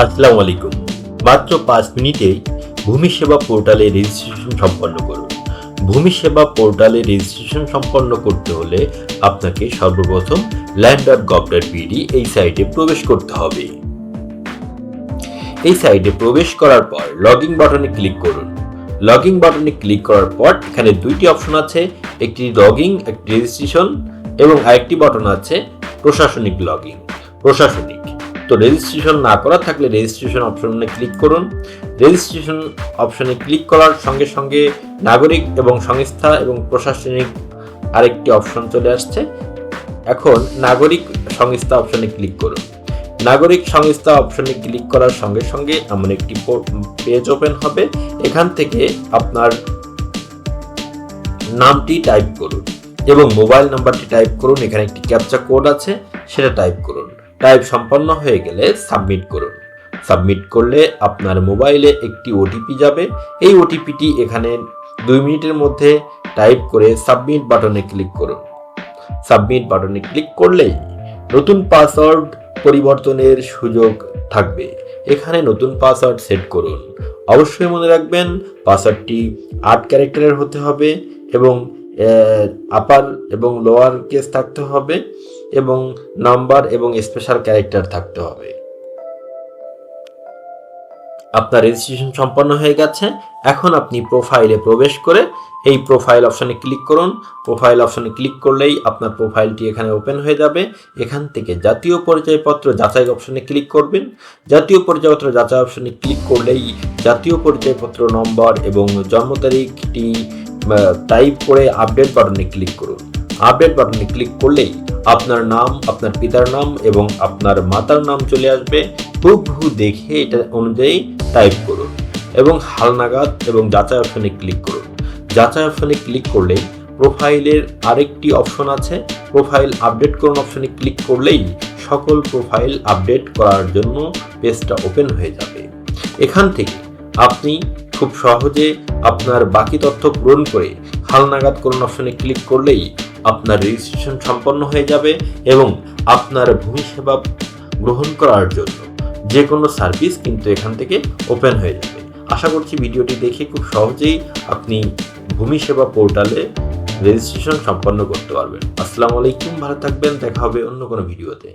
আসসালামু আলাইকুম। মাত্র পাঁচ মিনিটেই ভূমি সেবা পোর্টালে রেজিস্ট্রেশন সম্পন্ন করুন। ভূমি সেবা পোর্টালে রেজিস্ট্রেশন সম্পন্ন করতে হলে আপনাকে সর্বপ্রথম land dot gov dot BD এই সাইটে প্রবেশ করতে হবে। এই সাইটে প্রবেশ করার পর লগইন বাটনে ক্লিক করুন। লগইন বাটনে ক্লিক করার পর এখানে দুইটি অপশন আছে, একটি লগইন একটি রেজিস্ট্রেশন এবং আরেকটি বাটন আছে প্রশাসনিক লগইন প্রশাসনিক। তো রেজিস্ট্রেশন না করা থাকলে রেজিস্ট্রেশন অপশনে ক্লিক করুন। রেজিস্ট্রেশন অপশনে ক্লিক করার সঙ্গে সঙ্গে নাগরিক এবং সংস্থা এবং প্রশাসনিক আরেকটি অপশন চলে আসছে। এখন নাগরিক সংস্থা অপশনে ক্লিক করুন। নাগরিক সংস্থা অপশনে ক্লিক করার সঙ্গে সঙ্গে এমন একটি পেজ ওপেন হবে। এখান থেকে আপনার নামটি টাইপ করুন এবং মোবাইল নাম্বারটি টাইপ করুন। এখানে একটি ক্যাপচা কোড আছে, সেটা টাইপ করুন। টাইপ সম্পন্ন হয়ে গেলে সাবমিট করুন। সাবমিট করলে আপনার মোবাইলে একটি ওটিপি যাবে। এই ওটিপিটি এখানে দুই মিনিটের মধ্যে টাইপ করে সাবমিট বাটনে ক্লিক করুন। সাবমিট বাটনে ক্লিক করলেই নতুন পাসওয়ার্ড পরিবর্তনের সুযোগ থাকবে। এখানে নতুন পাসওয়ার্ড সেট করুন। অবশ্যই মনে রাখবেন পাসওয়ার্ডটি আট ক্যারেক্টারের হতে হবে এবং আপার এবং লোয়ার কেস থাকতে হবে এবং নাম্বার এবং স্পেশাল ক্যারেক্টার থাকতে হবে। আপনার রেজিস্ট্রেশন সম্পন্ন হয়ে গেছে। এখন আপনি প্রোফাইলে প্রবেশ করে এই প্রোফাইল অপশনে ক্লিক করুন। প্রোফাইল অপশনে ক্লিক করলেই আপনার প্রোফাইলটি এখানে ওপেন হয়ে যাবে। এখান থেকে জাতীয় পরিচয়পত্র যাচাই অপশনে ক্লিক করবেন। জাতীয় পরিচয়পত্র যাচাই অপশনে ক্লিক করলেই জাতীয় পরিচয়পত্র নম্বর এবং জন্ম তারিখটি টাইপ করে আপডেট বাটনে ক্লিক করুন। আপডেট বাটনে ক্লিক করলেই আপনার নাম, আপনার পিতার নাম এবং আপনার মাতার নাম চলে আসবে। হুবহু দেখে এটা অনুযায়ী টাইপ করুন এবং হালনাগাদ এবং যাচাই অপশনে ক্লিক করুন। যাচাই অপশনে ক্লিক করলে প্রোফাইলের আরেকটি অপশন আছে। প্রোফাইল আপডেট করুন অপশনে ক্লিক করলেই সকল প্রোফাইল আপডেট করার জন্য পেজটা ওপেন হয়ে যাবে। এখান থেকে আপনি খুব সহজে আপনার বাকি তথ্য পূরণ করে হালনাগাদ করুন অপশনে ক্লিক করলেই আপনার রেজিস্ট্রেশন সম্পন্ন হয়ে যাবে এবং আপনার ভূমি সেবা গ্রহণ করার জন্য যে কোনো সার্ভিস কিন্তু এখান থেকে ওপেন হয়ে যাবে। আশা করছি ভিডিওটি দেখে খুব সহজেই আপনি ভূমি সেবা পোর্টালে রেজিস্ট্রেশন সম্পন্ন করতে পারবেন। আসসালামু আলাইকুম, ভালো থাকবেন, দেখা হবে অন্য কোনো ভিডিওতে।